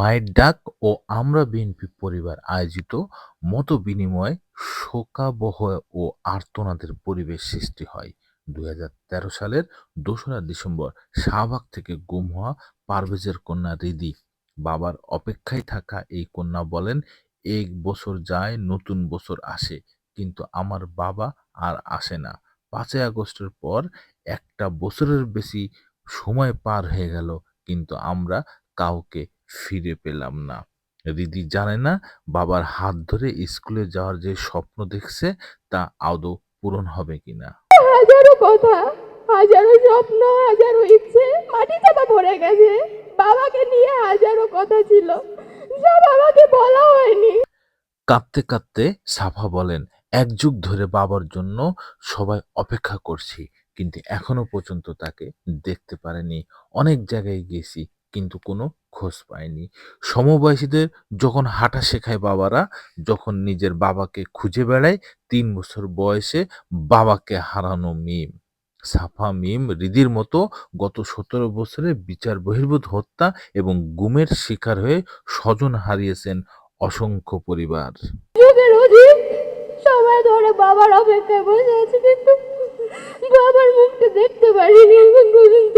মায়ের ডাক ও আমরা বিএনপি পরিবার আয়োজিত মতবিনিময় শোকাবহ ও আর্তনাদের পরিবেশ সৃষ্টি হয়। দু হাজার তেরো সালের দোসরা ডিসেম্বর শাহবাগ থেকে গুম হওয়া পারভেজের কন্যা রিদি বাবার অপেক্ষায় থাকা এই কন্যা বলেন, এক বছর যায়, নতুন বছর আসে, কিন্তু আমার বাবা আর আসে না। পাঁচই আগস্টের পর একটা বছরের বেশি সময় পার হয়ে গেল, কিন্তু আমরা কাউকে ফিরে পেলাম না। রিদি জানে না বাবার হাত ধরে স্কুলে যাওয়ার যে স্বপ্ন দেখছে তা আদৌ পূরণ হবে কিনা। হাজারো কথা হাজারো স্বপ্ন হাজারো ইচ্ছে মাটি চাপা পড়ে গেছে। বাবাকে নিয়ে হাজারো কথা ছিল। সব আমাকে বলা হয়নি। কাঁদতে কাঁদতে সাফা বলেন এক যুগ ধরে বাবার জন্য সবাই অপেক্ষা করছি কিন্তু এখনও পর্যন্ত তাকে দেখতে পারেনি। অনেক জায়গায় গেছি কিন্তু কোনো খোঁজ পায়নি। সমবয়সীদের যখন হাঁটা শেখায় বাবারা যখন নিজের বাবাকে খুঁজে বেড়ায় তিন বছর বয়সে বাবাকে হারানো মিম। সাফা মিম রিদির মতো গত সতেরো বছরে বিচার বহির্ভূত হত্যা এবং গুমের শিকার হয়ে স্বজন হারিয়েছেন অসংখ্য পরিবার। সময় ধরে বাবার অপেক্ষায় বসে আছি কিন্তু বাবার মুখটা দেখতে পারিনি এখন পর্যন্ত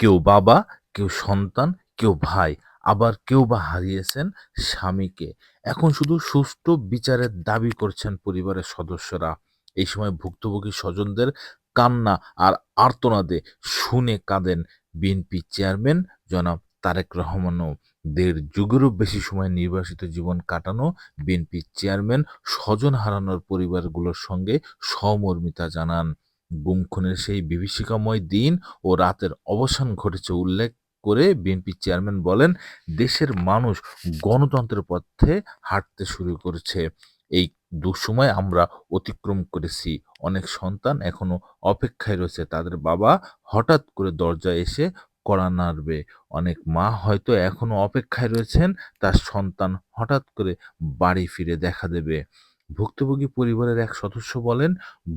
কেউ বাবা কেউ সন্তান, কেউ ভাই, আবার কেউ বা হারিয়েছেন স্বামীকে। এখন শুধু সুষ্ঠু বিচারের দাবি করছেন পরিবারের সদস্যরা। এই সময় ভুক্তভোগী স্বজনদের কান্না আর আর্তনাদে শুনে কাঁদেন বিএনপি চেয়ারম্যান জনাব তারেক রহমানও। দেড় যুগেরও বেশি সময় নির্বাসিত জীবন কাটানো বিএনপি চেয়ারম্যান স্বজন হারানোর পরিবারগুলোর সঙ্গে সহমর্মিতা জানান। গুম খুনের সেই বিভীষিকাময় দিন ও রাতের অবসান ঘটেছে উল্লেখ করে বিএনপি চেয়ারম্যান বলেন, দেশের মানুষ গণতন্ত্রের পথে হাঁটতে শুরু করেছে। এই দুঃসময় আমরা অতিক্রম করেছি। অনেক সন্তান এখনও অপেক্ষায় রয়েছে। তাদের বাবা হঠাৎ করে দরজায় এসে কড়া নাড়বে। অনেক মা হয়তো এখনও অপেক্ষায় রয়েছেন। তার সন্তান হঠাৎ করে বাড়ি ফিরে দেখা দেবে। ভুক্তভোগী পরিবারের এক সদস্য বলেন,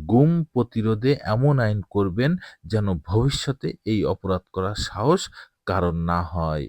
গুম প্রতিরোধে এমন আইন করবেন যেন ভবিষ্যতে এই অপরাধ করার সাহস কারণ না হয়।